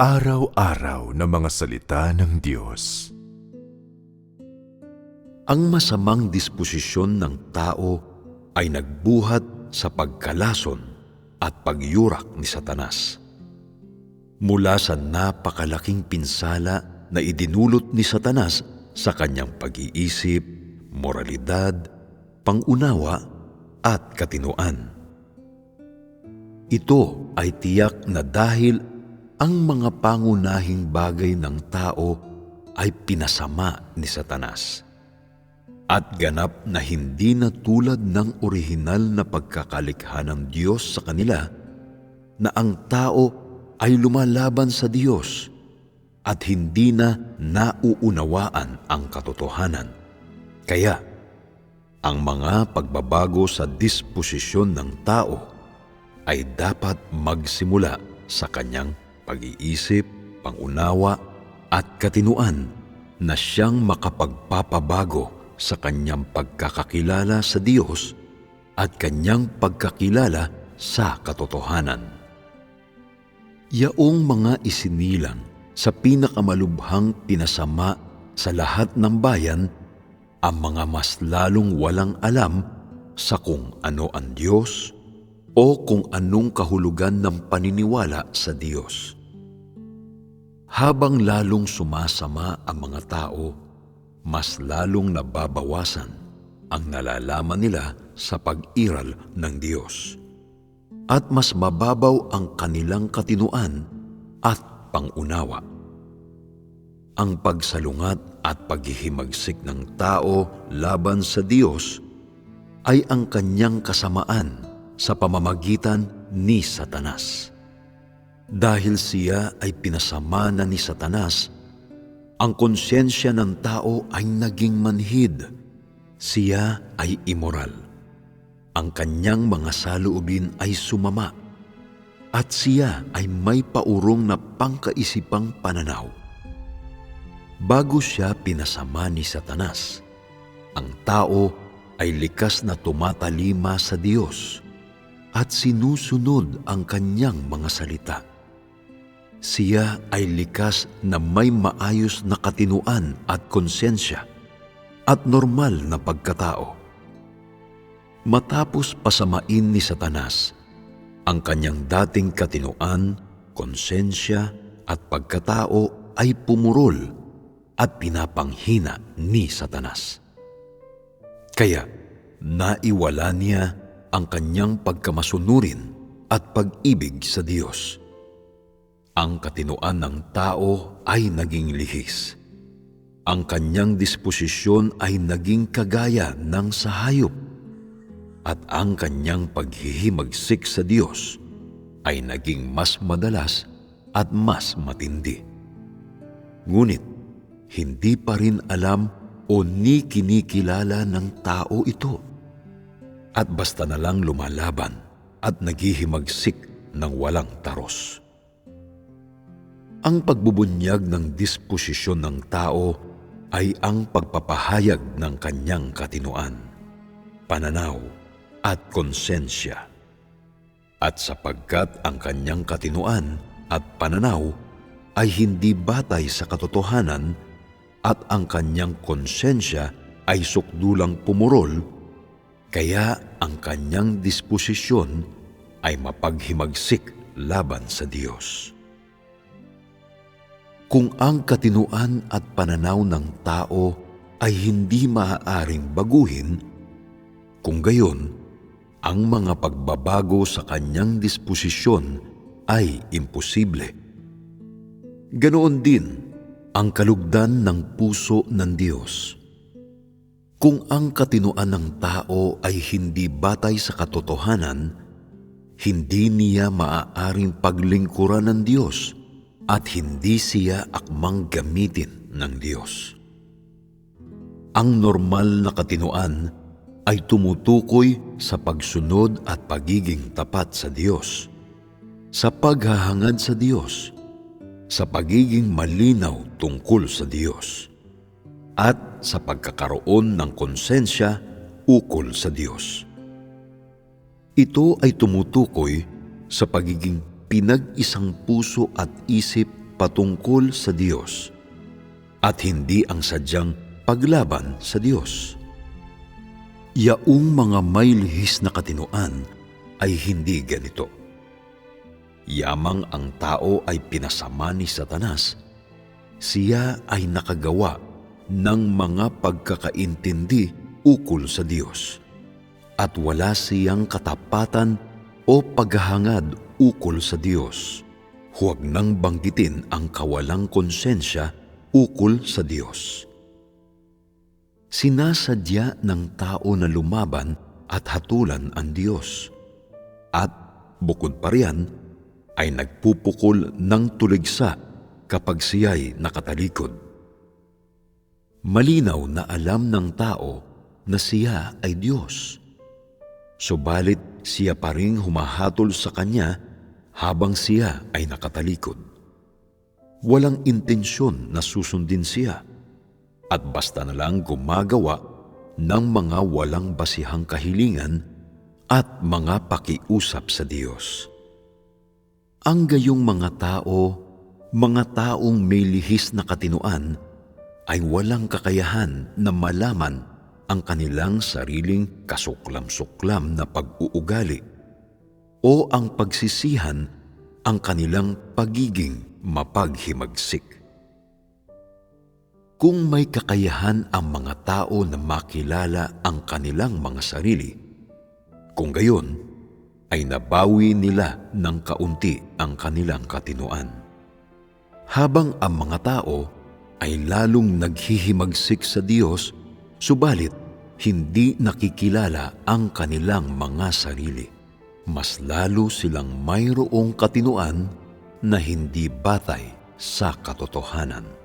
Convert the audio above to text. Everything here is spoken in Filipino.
Pang-araw-araw na mga salita ng Diyos. Ang masamang disposisyon ng tao ay nagbuhat sa pagkalason at pagyurak ni Satanas. Mula sa napakalaking pinsala na idinulot ni Satanas sa kanyang pag-iisip, moralidad, pangunawa at katinuan. Ito ay tiyak na dahil ang mga pangunahing bagay ng tao ay pinasama ni Satanas. At ganap na hindi na tulad ng orihinal na pagkakalikha ng Diyos sa kanila na ang tao ay lumalaban sa Diyos at hindi na nauunawaan ang katotohanan. Kaya, ang mga pagbabago sa disposisyon ng tao ay dapat magsimula sa kanyang pag-iisip, pangunawa at katinuan na siyang makapagpapabago sa kanyang pagkakakilala sa Diyos at kanyang pagkakilala sa katotohanan. Yaong mga isinilang sa pinakamalubhang pinasama sa lahat ng bayan ang mga mas lalong walang alam sa kung ano ang Diyos o kung anong kahulugan ng paniniwala sa Diyos. Habang lalong sumasama ang mga tao, mas lalong nababawasan ang nalalaman nila sa pag-iral ng Diyos. At mas mababaw ang kanilang katinuan at pangunawa. Ang pagsalungat at paghihimagsik ng tao laban sa Diyos ay ang kanyang kasamaan sa pamamagitan ni Satanas. Dahil siya ay pinasama na ni Satanas, ang konsyensya ng tao ay naging manhid. Siya ay immoral. Ang kanyang mga saloobin ay sumama. At siya ay may paurong na pangkaisipang pananaw. Bago siya pinasama ni Satanas, ang tao ay likas na tumatalima sa Diyos at sinusunod ang kanyang mga salita. Siya ay likas na may maayos na katinuan at konsensya at normal na pagkatao. Matapos pasamain ni Satanas ang kanyang dating katinuan, konsensya at pagkatao ay pumurol at pinapanghina ni Satanas. Kaya naiwala niya ang kanyang pagkamasunurin at pag-ibig sa Diyos. Ang katinuan ng tao ay naging lihis. Ang kanyang disposisyon ay naging kagaya ng sahayop at ang kanyang paghihimagsik sa Diyos ay naging mas madalas at mas matindi. Ngunit hindi pa rin alam o ni kinikilala ng tao ito at basta na lang lumalaban at naghihimagsik ng walang taros. Ang pagbubunyag ng disposisyon ng tao ay ang pagpapahayag ng kanyang katinuan, pananaw at konsensya. At sapagkat ang kanyang katinuan at pananaw ay hindi batay sa katotohanan at ang kanyang konsensya ay sukdulang pumurol kaya ang kanyang disposisyon ay mapaghimagsik laban sa Diyos. Kung ang katinuan at pananaw ng tao ay hindi maaaring baguhin, kung gayon, ang mga pagbabago sa kanyang disposisyon ay imposible. Ganoon din ang kalugdan ng puso ng Diyos kung ang katinuan ng tao ay hindi batay sa katotohanan, hindi niya maaaring paglingkuran ng Diyos at hindi siya akmang gamitin ng Diyos. Ang normal na katinuan ay tumutukoy sa pagsunod at pagiging tapat sa Diyos, sa paghahangad sa Diyos, sa pagiging malinaw tungkol sa Diyos at sa pagkakaroon ng konsensya ukol sa Diyos. Ito ay tumutukoy sa pagiging pinag-isang puso at isip patungkol sa Diyos at hindi ang sadyang paglaban sa Diyos. Yaong mga may lihis na katinuan ay hindi ganito. Yamang ang tao ay pinasama ni Satanas, siya ay nakagawa ng mga pagkakaintindi ukol sa Diyos at wala siyang katapatan o paghahangad ukol sa Diyos. Huwag nang banggitin ang kawalang konsensya ukol sa Diyos. Sinasadya ng tao na lumaban at hatulan ang Diyos. At bukod pa riyan, ay nagpupukol ng tuligsa kapag siya'y nakatalikod. Malinaw na alam ng tao na siya ay Diyos. Subalit siya pa rin humahatol sa Kanya habang siya ay nakatalikod. Walang intensyon na susundin siya at basta na lang gumagawa ng mga walang basihang kahilingan at mga pakiusap sa Diyos. Ang gayong mga tao, mga taong may lihis na katinuan, ay walang kakayahan na malaman ang kanilang sariling kasuklam-suklam na pag-uugali o ang pagsisihan ang kanilang pagiging mapaghimagsik. Kung may kakayahan ang mga tao na makilala ang kanilang mga sarili, kung gayon, ay nabawi nila ng kaunti ang kanilang katinuan. Habang ang mga tao ay lalong naghihimagsik sa Diyos, subalit hindi nakikilala ang kanilang mga sarili. Mas lalo silang mayroong katinuan na hindi batay sa katotohanan.